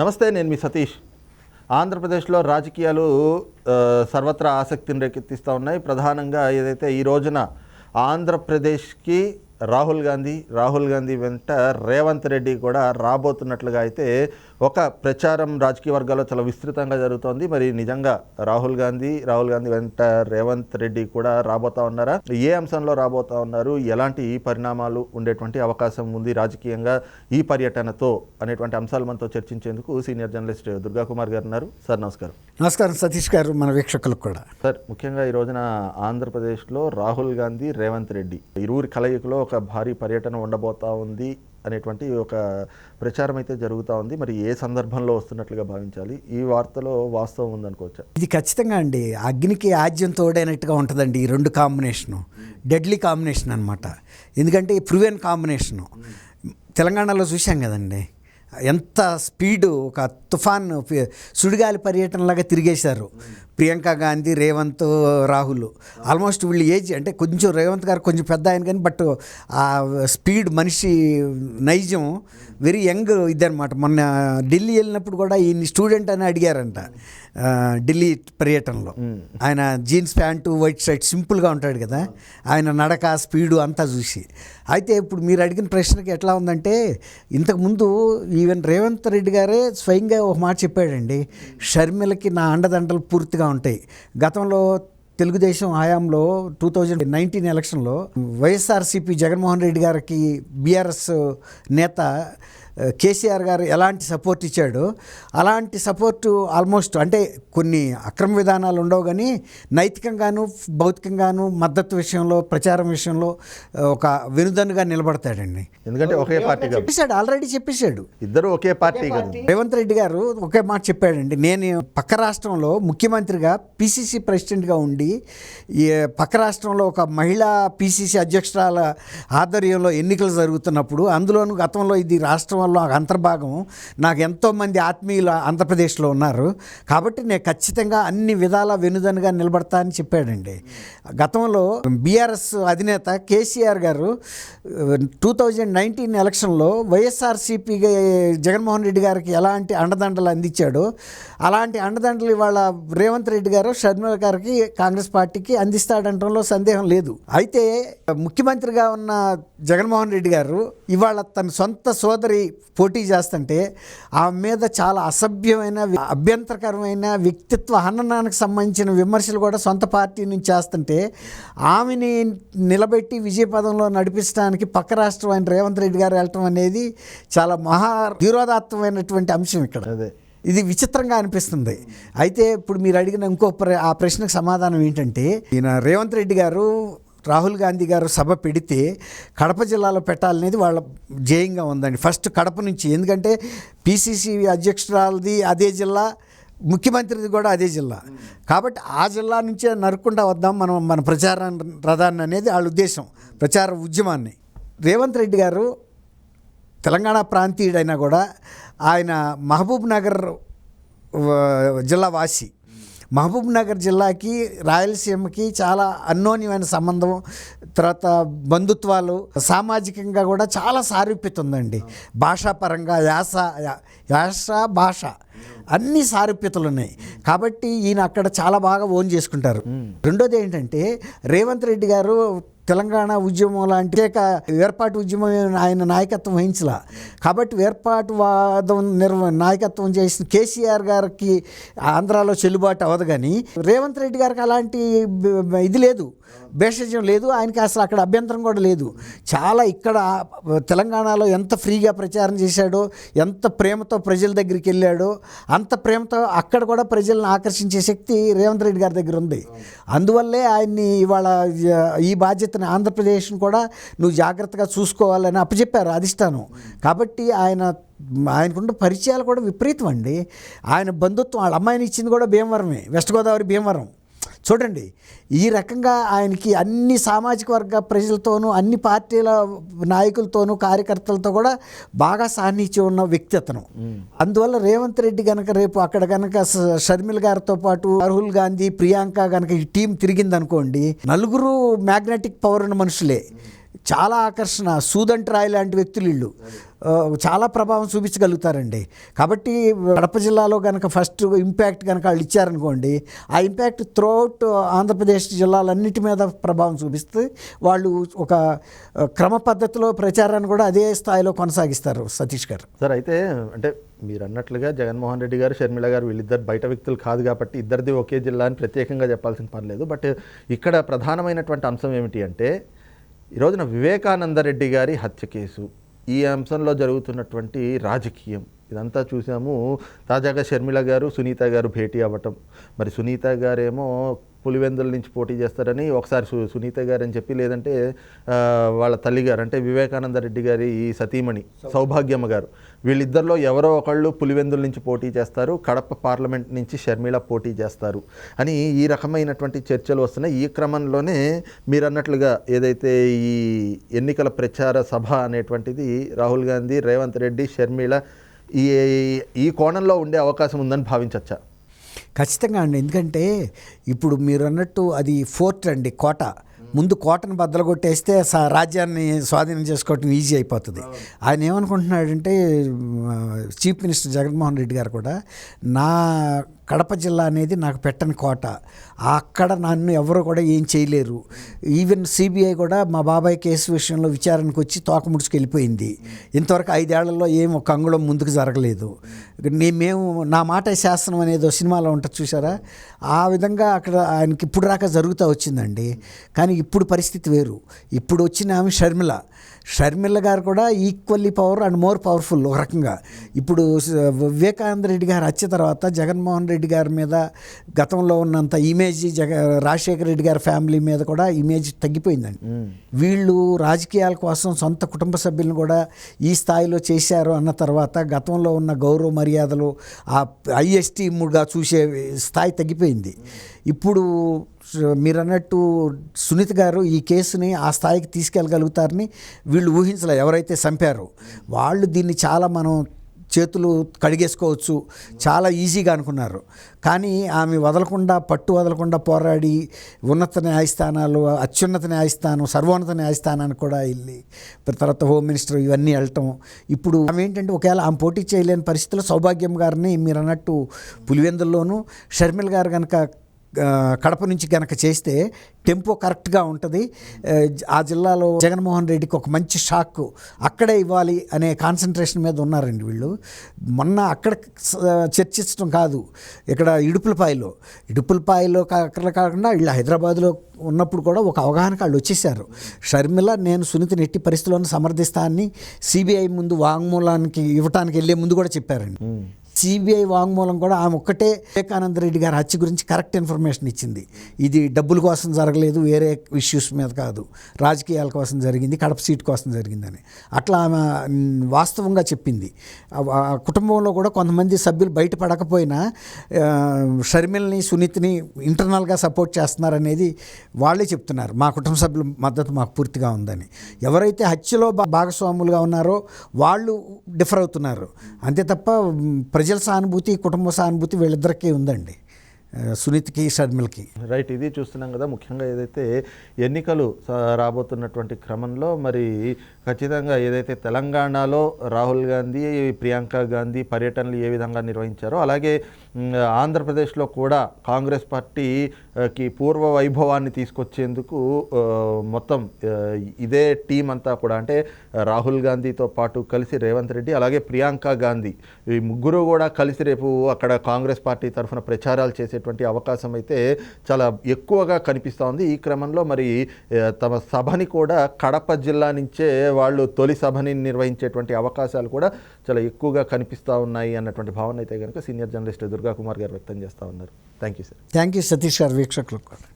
నమస్తే నేను మీ సతీష్. ఆంధ్రప్రదేశ్లో రాజకీయాలు సర్వత్రా ఆసక్తిని రేకెత్తిస్తూ ఉన్నాయి. ప్రధానంగా ఏదైతే ఈ రోజున ఆంధ్రప్రదేశ్కి రాహుల్ గాంధీ రాహుల్ గాంధీ వెంట రేవంత్ రెడ్డి కూడా రాబోతున్నట్లుగా అయితే ఒక ప్రచారం రాజకీయ వర్గాల్లో చాలా విస్తృతంగా జరుగుతోంది. మరి నిజంగా రాహుల్ గాంధీ రాహుల్ గాంధీ వెంట రేవంత్ రెడ్డి కూడా రాబోతా ఉన్నారా? ఏ అంశంలో రాబోతా ఉన్నారు? ఎలాంటి ఈ పరిణామాలు ఉండేటువంటి అవకాశం ఉంది రాజకీయంగా ఈ పర్యటనతో అనేటువంటి అంశాలు మనతో చర్చించేందుకు సీనియర్ జర్నలిస్ట్ దుర్గా కుమార్ గారు ఉన్నారు. సార్ నమస్కారం. నమస్కారం. సతీష్ గారు మన వీక్షకులకు కూడా. సార్ ముఖ్యంగా ఈ రోజున ఆంధ్రప్రదేశ్లో రాహుల్ గాంధీ రేవంత్ రెడ్డి ఇరువురి కలయికలో ఒక భారీ పర్యటన ఉండబోతా ఉంది. అనేటువంటి ఒక ప్రచారం అయితే జరుగుతూ ఉంది. మరి ఏ సందర్భంలో వస్తున్నట్లుగా భావించాలి? ఈ వార్తలో వాస్తవం ఉందనుకోవచ్చా? ఇది ఖచ్చితంగా అండి. అగ్నికి ఆజ్యం తోడైనట్టుగా ఉంటుందండి ఈ రెండు కాంబినేషను. డెడ్లీ కాంబినేషన్ అనమాట ఎందుకంటే ప్రూవెన్ కాంబినేషను. తెలంగాణలో చూసాం కదండి. ఎంత స్పీడు ఒక తుఫాన్ సుడిగాలి పర్యటనలాగా తిరిగేశారు. ప్రియాంక గాంధీ రేవంత్ రాహుల్. ఆల్మోస్ట్ వీళ్ళు ఏజ్ అంటే కొంచెం రేవంత్ గారు కొంచెం పెద్ద ఆయన కానీ బట్ ఆ స్పీడ్ మనిషి నైజం వెరీ యంగ్ ఇదనమాట మొన్న ఢిల్లీ వెళ్ళినప్పుడు కూడా ఈయన్ని స్టూడెంట్ అని అడిగారంట. ఢిల్లీ పర్యటనలో. ఆయన జీన్స్ ప్యాంటు వైట్ షర్ట్ సింపుల్గా ఉంటాడు కదా. ఆయన నడక స్పీడు అంతా చూసి. అయితే ఇప్పుడు మీరు అడిగిన ప్రశ్నకి ఎట్లా ఉందంటే ఇంతకుముందు ఈవెన్ రేవంత్ రెడ్డి గారే స్వయంగా ఒక మాట చెప్పాడండి. షర్మిలకి నా అండదండలు పూర్తిగా ఉంటాయి. గతంలో తెలుగుదేశం హయాంలో టూ థౌజండ్ నైన్టీన్ ఎలక్షన్లో వైఎస్ఆర్సీపీ జగన్మోహన్ రెడ్డి గారికి బీఆర్ఎస్ నేత కేసీఆర్ గారు ఎలాంటి సపోర్ట్ ఇచ్చాడో అలాంటి సపోర్టు ఆల్మోస్ట్ అంటే కొన్ని అక్రమ విధానాలు ఉండవు కానీ నైతికంగాను భౌతికంగాను మద్దతు విషయంలో ప్రచారం విషయంలో ఒక వెనుదన్నుగా నిలబడతాడండి. ఎందుకంటే ఒకే పార్టీ చెప్పేశాడు ఆల్రెడీ చెప్పేశాడు. ఇద్దరు ఒకే పార్టీ కదా. రేవంత్ రెడ్డి గారు ఒకే మాట చెప్పాడండి నేను పక్క రాష్ట్రంలో ముఖ్యమంత్రిగా పిసిసి ప్రెసిడెంట్గా ఉండి ఈ పక్క రాష్ట్రంలో ఒక మహిళా పిసిసి అధ్యక్షురాల ఆధ్వర్యంలో ఎన్నికలు జరుగుతున్నప్పుడు అందులోనూ గతంలో ఇది రాష్ట్రంలో అంతర్భాగం. నాకు ఎంతోమంది ఆత్మీయులు ఆంధ్రప్రదేశ్లో ఉన్నారు. కాబట్టి నేను ఖచ్చితంగా అన్ని విధాల వెనుదనుగా నిలబడతా అని చెప్పాడండి. గతంలో బీఆర్ఎస్ అధినేత కేసీఆర్ గారు టూ థౌజండ్ నైన్టీన్ ఎలక్షన్లో వైఎస్ఆర్సీపీగా జగన్మోహన్ రెడ్డి గారికి ఎలాంటి అండదండలు అందించాడో అలాంటి అండదండలు ఇవాళ రేవంత్ రెడ్డి గారు షర్మిల గారికి కాంగ్రెస్ పార్టీకి అందిస్తాడంటంలో సందేహం లేదు. అయితే ముఖ్యమంత్రిగా ఉన్న జగన్మోహన్ రెడ్డి గారు ఇవాళ తన సొంత సోదరి పోటీ చేస్తుంటే ఆమె మీద చాలా అసభ్యమైన అభ్యంతరకరమైన వ్యక్తిత్వ హననానికి సంబంధించిన విమర్శలు కూడా సొంత పార్టీ నుంచి చేస్తుంటే ఆమెని నిలబెట్టి విజయపదంలో నడిపించడానికి పక్క రాష్ట్రం అయిన రేవంత్ రెడ్డి గారు వెళ్ళటం అనేది చాలా మహా ధీరోదాత్తమైనటువంటి అంశం ఇక్కడ. అదే. ఇది విచిత్రంగా అనిపిస్తుంది. అయితే ఇప్పుడు మీరు అడిగిన ఇంకో ప్ర ఆ ప్రశ్నకు సమాధానం ఏంటంటే ఈయన రేవంత్ రెడ్డి గారు రాహుల్ గాంధీ గారు సభ పెడితే కడప జిల్లాలో పెట్టాలనేది వాళ్ళ జేయంగా ఉందండి. ఫస్ట్ కడప నుంచి. ఎందుకంటే పిసిసి అధ్యక్షురాలది అదే జిల్లా ముఖ్యమంత్రిది కూడా అదే జిల్లా. కాబట్టి ఆ జిల్లా నుంచే నరుక్కుండా వద్దాం మనం మన ప్రచార రథాన్ని అనేది వాళ్ళ ఉద్దేశం ప్రచార ఉద్యమాన్ని. రేవంత్ రెడ్డి గారు తెలంగాణ ప్రాంతీయుడైనా కూడా ఆయన మహబూబ్ నగర్ జిల్లా వాసి. మహబూబ్నగర్ జిల్లాకి రాయలసీమకి చాలా అన్యోన్యమైన సంబంధం తర్వాత బంధుత్వాలు సామాజికంగా కూడా చాలా సారూప్యత ఉందండి. భాషాపరంగా యాస యాస భాష. అన్ని సారూప్యతలు ఉన్నాయి కాబట్టి ఈయన అక్కడ చాలా బాగా ఓన్ చేసుకుంటారు. రెండోది ఏంటంటే రేవంత్ రెడ్డి గారు తెలంగాణ ఉద్యమం లాంటి వేర్పాటు ఉద్యమం ఆయన నాయకత్వం వహించలా. కాబట్టి వేర్పాటు వాదం నిర్వ నాయకత్వం చేసిన కేసీఆర్ గారికి ఆంధ్రాలో చెల్లుబాటు అవ్వదు కానీ రేవంత్ రెడ్డి గారికి అలాంటి ఇది లేదు. భేషజం లేదు. ఆయనకి అసలు అక్కడ అభ్యంతరం కూడా లేదు. చాలా ఇక్కడ తెలంగాణలో ఎంత ఫ్రీగా ప్రచారం చేశాడో ఎంత ప్రేమతో ప్రజల దగ్గరికి వెళ్ళాడో అంత ప్రేమతో అక్కడ కూడా ప్రజలను ఆకర్షించే శక్తి రేవంత్ రెడ్డి గారి దగ్గర ఉంది. అందువల్లే ఆయన్ని ఇవాళ ఈ బాధ్యతని ఆంధ్రప్రదేశ్ని కూడా నువ్వు జాగ్రత్తగా చూసుకోవాలని అప్పచెప్పారు అధిష్టానం. కాబట్టి ఆయన ఆయనకున్న పరిచయాలు కూడా విపరీతం అండి. ఆయన బంధుత్వం వాళ్ళ అమ్మాయిని ఇచ్చింది కూడా భీమవరమే వెస్ట్ గోదావరి భీమవరం. చూడండి ఈ రకంగా ఆయనకి అన్ని సామాజిక వర్గ ప్రజలతోనూ అన్ని పార్టీల నాయకులతోనూ కార్యకర్తలతో కూడా బాగా సాన్నిహిత్యం ఉన్న వ్యక్తి అతను. అందువల్ల రేవంత్ రెడ్డి గనక రేపు అక్కడ గనక షర్మిల్ గారితో పాటు రాహుల్ గాంధీ ప్రియాంక గనక ఈ టీం తిరిగిందనుకోండి నలుగురు మ్యాగ్నెటిక్ పవర్ ఉన్న మనుషులే. చాలా ఆకర్షణ సూదంట్ రాయ్ లాంటి వ్యక్తులు వీళ్ళు. చాలా ప్రభావం చూపించగలుగుతారండి. కాబట్టి కడప జిల్లాలో కనుక ఫస్ట్ ఇంపాక్ట్ కనుక వాళ్ళు ఇచ్చారనుకోండి ఆ ఇంపాక్ట్ త్రూఅవుట్ ఆంధ్రప్రదేశ్ జిల్లాలన్నిటి మీద ప్రభావం చూపిస్తే వాళ్ళు ఒక క్రమ పద్ధతిలో ప్రచారాన్ని కూడా అదే స్థాయిలో కొనసాగిస్తారు సతీష్ గారు. సార్ అయితే అంటే మీరు అన్నట్లుగా జగన్మోహన్ రెడ్డి గారు షర్మిల గారు వీళ్ళిద్దరు బయట వ్యక్తులు కాదు కాబట్టి ఇద్దరిది ఒకే జిల్లా అని ప్రత్యేకంగా చెప్పాల్సిన పని లేదు. బట్ ఇక్కడ ప్రధానమైనటువంటి అంశం ఏమిటి అంటే ఈ రోజున వివేకానంద రెడ్డి గారి హత్య కేసు ఈ అంశంలో జరుగుతున్నటువంటి రాజకీయం. ఇదంతా చూసాము. తాజాగా షర్మిల గారు సునీత గారు భేటీ అవ్వటం. మరి సునీత గారేమో పులివెందుల నుంచి పోటీ చేస్తారని ఒకసారి సు సునీత గారు అని చెప్పి లేదంటే వాళ్ళ తల్లి గారు అంటే వివేకానంద రెడ్డి గారి ఈ సతీమణి సౌభాగ్యమ్మ. గారు. వీళ్ళిద్దరిలో ఎవరో ఒకళ్ళు పులివెందుల నుంచి పోటీ చేస్తారు. కడప పార్లమెంట్ నుంచి షర్మిల పోటీ చేస్తారు. అని ఈ రకమైనటువంటి చర్చలు వస్తున్నాయి. ఈ క్రమంలోనే మీరు అన్నట్లుగా ఏదైతే ఈ ఎన్నికల ప్రచార సభ అనేటువంటిది రాహుల్ గాంధీ రేవంత్ రెడ్డి షర్మిల ఈ ఈ కోణంలో ఉండే అవకాశం ఉందని భావించవచ్చా ఖచ్చితంగా అండి. ఎందుకంటే ఇప్పుడు మీరు అన్నట్టు అది ఫోర్ట్ అండి కోట. ముందు కోటను బద్దలు కొట్టేస్తే స- రాజ్యాన్ని స్వాధీనం చేసుకోవటం ఈజీ అయిపోతుంది. ఆయన ఏమనుకుంటున్నాడంటే చీఫ్ మినిస్టర్ జగన్మోహన్ రెడ్డి గారు కూడా నా కడప జిల్లా అనేది నాకు పెట్టని కోట. అక్కడ నన్ను ఎవరు కూడా ఏం చేయలేరు. ఈవెన్ సిబిఐ కూడా మా బాబాయ్ కేసు విషయంలో విచారణకు వచ్చి తోకముడుచుకు వెళ్ళిపోయింది ఇంతవరకు ఐదేళ్ళలో ఏం ఒక అంగుళం ముందుకు జరగలేదు. నేను మేము నా మాట శాసనం అనేది సినిమాలో ఉంటుంది చూసారా ఆ విధంగా అక్కడ ఆయనకి ఇప్పుడు రాక జరుగుతూ వచ్చిందండి. కానీ ఇప్పుడు పరిస్థితి వేరు. ఇప్పుడు వచ్చిన ఆమె షర్మిల. షర్మిల గారు కూడా equally power and more powerful ఒక రకంగా. ఇప్పుడు వివేకానంద రెడ్డి గారు హత్య తర్వాత జగన్మోహన్ రెడ్డి గారి మీద గతంలో ఉన్నంత ఇమేజ్ జగ రాజశేఖర రెడ్డి గారి ఫ్యామిలీ మీద కూడా ఇమేజ్ తగ్గిపోయిందండి. వీళ్ళు రాజకీయాల కోసం సొంత కుటుంబ సభ్యులను కూడా ఈ స్థాయిలో చేశారు అన్న తర్వాత గతంలో ఉన్న గౌరవ మర్యాదలు ఆ ఐఎస్టీముగా చూసే స్థాయి తగ్గిపోయింది. ఇప్పుడు మీరు అన్నట్టు సునీత్ గారు ఈ కేసుని ఆ స్థాయికి తీసుకెళ్ళగలుగుతారని వీళ్ళు ఊహించలే ఎవరైతే చంపారో. వాళ్ళు దీన్ని చాలా మనం చేతులు కడిగేసుకోవచ్చు చాలా ఈజీగా అనుకున్నారు. కానీ ఆమె వదలకుండా పట్టు వదలకుండా పోరాడి ఉన్నత న్యాయస్థానాలు అత్యున్నత న్యాయస్థానం సర్వోన్నత న్యాయస్థానానికి కూడా వెళ్ళి తర్వాత హోమ్ మినిస్టర్ ఇవన్నీ వెళ్ళటం. ఇప్పుడు ఆమె ఏంటంటే ఒకవేళ ఆమె పోటీ చేయలేని పరిస్థితుల్లో సౌభాగ్యం గారిని మీరు అన్నట్టు పులివెందుల్లోనూ షర్మిల్ గారు కనుక కడప నుంచి కనుక చేస్తే టెంపో కరెక్ట్గా ఉంటుంది. ఆ, జిల్లాలో జగన్మోహన్ రెడ్డికి ఒక మంచి షాక్ అక్కడే ఇవ్వాలి అనే కాన్సన్ట్రేషన్ మీద ఉన్నారండి వీళ్ళు. మొన్న అక్కడ చర్చించడం కాదు ఇక్కడ ఇడుపులపాయలో ఇడుపులపాయలో అక్కడ కాకుండా వీళ్ళు హైదరాబాద్లో ఉన్నప్పుడు కూడా ఒక అవగాహనకు వాళ్ళు వచ్చేసారు షర్మిల నేను సునీతిని ఎట్టి పరిస్థితుల్లోనూ సమర్థిస్తా అని సిబిఐ ముందు వాంగ్మూలానికి ఇవ్వటానికి వెళ్ళే ముందు కూడా చెప్పారండి. సిబిఐ వాంగ్మూలం కూడా ఆమె ఒక్కటే వివేకానంద రెడ్డి గారి హత్య గురించి కరెక్ట్ ఇన్ఫర్మేషన్ ఇచ్చింది. ఇది డబ్బుల కోసం జరగలేదు వేరే ఇష్యూస్ మీద కాదు. రాజకీయాల కోసం జరిగింది కడప సీట్ కోసం జరిగిందని. అట్లా ఆమె వాస్తవంగా చెప్పింది. ఆ- కుటుంబంలో కూడా కొంతమంది సభ్యులు బయటపడకపోయినా షర్మిల్ని సునీత్ని ఇంటర్నల్గా సపోర్ట్ చేస్తున్నారనేది వాళ్ళే చెప్తున్నారు. మా కుటుంబ సభ్యుల మద్దతు మాకు పూర్తిగా ఉందని. ఎవరైతే హత్యలో భా- భాగస్వాములుగా ఉన్నారో వాళ్ళు డిఫర్ అవుతున్నారు. అంతే తప్ప ప్రజ ప్రజల సానుభూతి కుటుంబ సానుభూతి వీళ్ళిద్దరికీ ఉందండి. సునీత్కి షర్మిల్కి. రైట్ ఇది చూస్తున్నాం కదా ముఖ్యంగా ఏదైతే ఎన్నికలు రాబోతున్నటువంటి క్రమంలో మరి ఖచ్చితంగా ఏదైతే తెలంగాణలో రాహుల్ గాంధీ ప్రియాంక గాంధీ పర్యటనలు ఏ విధంగా నిర్వహించారో అలాగే ఆంధ్రప్రదేశ్లో కూడా కాంగ్రెస్ పార్టీకి పూర్వ వైభవాన్ని తీసుకొచ్చేందుకు మొత్తం ఇదే టీం అంతా కూడా అంటే రాహుల్ గాంధీతో పాటు కలిసి రేవంత్ రెడ్డి అలాగే ప్రియాంక గాంధీ ఈ ముగ్గురు కూడా కలిసి రేపు అక్కడ కాంగ్రెస్ పార్టీ తరఫున ప్రచారాలు చేసేటువంటి అవకాశం అయితే చాలా ఎక్కువగా కనిపిస్తూ ఉంది. ఈ క్రమంలో మరి తమ సభని కూడా కడప జిల్లా నుంచే వాళ్ళు తొలి సభని నిర్వహించేటువంటి అవకాశాలు కూడా చాలా ఎక్కువగా కనిపిస్తూ ఉన్నాయి అన్నటువంటి భావన అయితే కనుక సీనియర్ జర్నలిస్ట్ దుర్గా కుమార్ గారు వ్యక్తం చేస్తూ ఉన్నారు. Thank you sir. Thank you Satish garu వీక్షకులకు